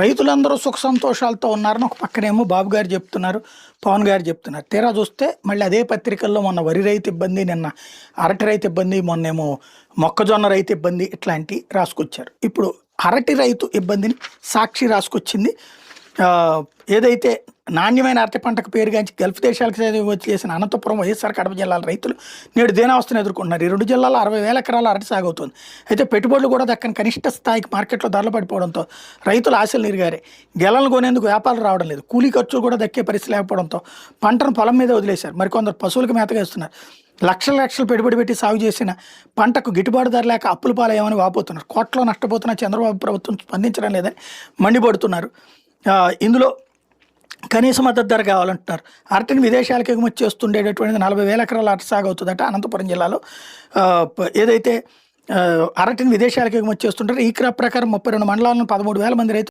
రైతులందరూ సుఖ సంతోషాలతో ఉన్నారని ఒక పక్కనేమో బాబు గారు చెప్తున్నారు పవన్ గారు చెప్తున్నారు. తీరా చూస్తే మళ్ళీ అదే పత్రికల్లో మొన్న వరి రైతు ఇబ్బంది నిన్న అరటి రైతు ఇబ్బంది మొన్నేమో మొక్కజొన్న రైతు ఇబ్బంది ఇట్లాంటి రాసుకొచ్చారు. ఇప్పుడు అరటి రైతు ఇబ్బందిని సాక్షి రాసుకొచ్చింది ఏదైతే నాణ్యమైన అరటి పంటకు పేరుగాంచి గల్ఫ్ దేశాలకు వచ్చి చేసిన అనంతపురం వైఎస్ఆర్ కడప జిల్లాల రైతులు నేడు దేనావస్థను ఎదుర్కొంటున్నారు. ఈ రెండు జిల్లాలో అరవై వేల ఎకరాల అరటి సాగు అవుతుంది. అయితే పెట్టుబడులు కూడా దక్కని కనిష్ట స్థాయికి మార్కెట్లో ధరలు పడిపోవడంతో రైతులు ఆశలు నిరిగారే. గెలలు కొనేందుకు వ్యాపారాలు రావడం లేదు. కూలీ ఖర్చులు కూడా దక్కే పరిస్థితి లేకపోవడంతో పంటను పొలం మీద వదిలేశారు. మరికొందరు పశువులకు మేతగా ఇస్తున్నారు లక్షల లక్షలు పెట్టుబడి పెట్టి సాగు చేసిన పంటకు గిట్టుబాటు ధర లేక అప్పుల పాలయ్యామని వాపోతున్నారు. కోట్లో నష్టపోతున్న చంద్రబాబు ప్రభుత్వం స్పందించడం లేదని మండిపడుతున్నారు. ఇందులో కనీస మద్దతు ధర కావాలంటున్నారు. అరటిని విదేశాలకు ఎగుమతి చేస్తుండేటటువంటిది నలభై వేల ఎకరాల అరటి సాగు అవుతుందట అనంతపురం జిల్లాలో. ఏదైతే అరటిని విదేశాలకు ఎగుమతి చేస్తుంటారు ఈ క్రాప్ ప్రకారం ముప్పై రెండు మండలాలను పదమూడు వేల మంది రైతులు